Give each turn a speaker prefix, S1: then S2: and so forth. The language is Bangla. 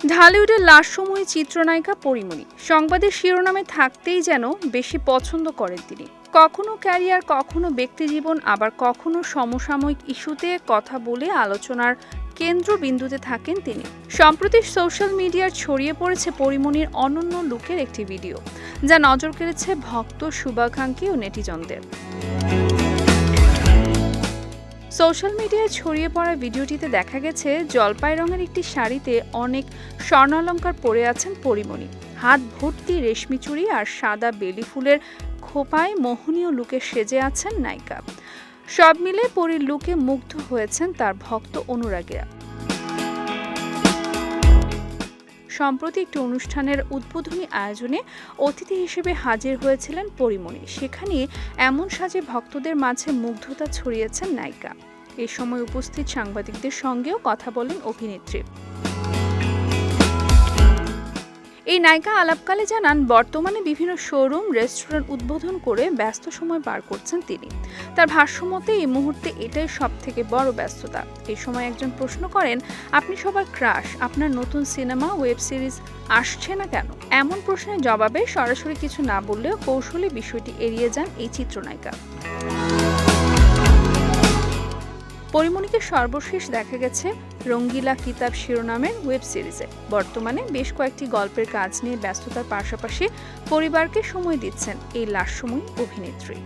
S1: ঢালিউডের লাশময়ী চিত্রনায়িকা পরিমণি। সংবাদের শিরোনামে থাকতেই যেন বেশি পছন্দ করেন তিনি। কখনো ক্যারিয়ার, কখনো ব্যক্তিজীবন, আবার কখনো সমসাময়িক ইস্যুতে কথা বলে আলোচনার কেন্দ্রবিন্দুতে থাকেন তিনি। সম্প্রতি সোশ্যাল মিডিয়ার ছড়িয়ে পড়েছে পরিমণির অনন্য লুকের একটি ভিডিও, যা নজর কেড়েছে ভক্ত শুভাকাঙ্ক্ষী ও নেটিজনদের। সোশ্যাল মিডিয়ায় ছড়িয়ে পড়া ভিডিওটিতে দেখা গেছে, জলপাই রঙের একটি শাড়িতে অনেক স্বর্ণালঙ্কার পরে আছেন পরিমণি। হাত ভর্তি রেশমি চুড়ি আর সাদা বেলি ফুলের খোপায় মোহনীয় লুকে সেজে আছেন নায়িকা। সব মিলে পরীর লুকে মুগ্ধ হয়েছেন তার ভক্ত অনুরাগীরা। সম্প্রতি একটি অনুষ্ঠানের উদ্বোধনী আয়োজনে অতিথি হিসেবে হাজির হয়েছিলেন পরিমণি। সেখানে এমন সাজে ভক্তদের মাঝে মুগ্ধতা ছড়িয়েছেন নায়িকা। এ সময় উপস্থিত সাংবাদিকদের সঙ্গেও কথা বলেন অভিনেত্রী। এই নায়িকা আলাপকালে জানান, বর্তমানে বিভিন্ন শোরুম, রেস্টুরেন্ট উদ্বোধন করে ব্যস্ত সময় পার করছেন তিনি। তার ভাষ্যমতে এই মুহূর্তে এটাই সব থেকে বড় ব্যস্ততা। এই সময় একজন প্রশ্ন করেন, আপনি সবার ক্রাশ, আপনার নতুন সিনেমা, ওয়েব সিরিজ আসছে না কেন? এমন প্রশ্নের জবাবে সরাসরি কিছু না বললেও কৌশলী বিষয়টি এড়িয়ে যান এই চিত্রনায়িকা। পরিমণিকে সর্বশেষ দেখা গেছে রঙ্গিলা কিতাব শিরোনামের ওয়েব সিরিজে। বর্তমানে বেশ কয়েকটি গল্পের কাজ নিয়ে ব্যস্ততার পাশাপাশি পরিবারকে সময় দিচ্ছেন এই লাশ সময় অভিনেত্রী।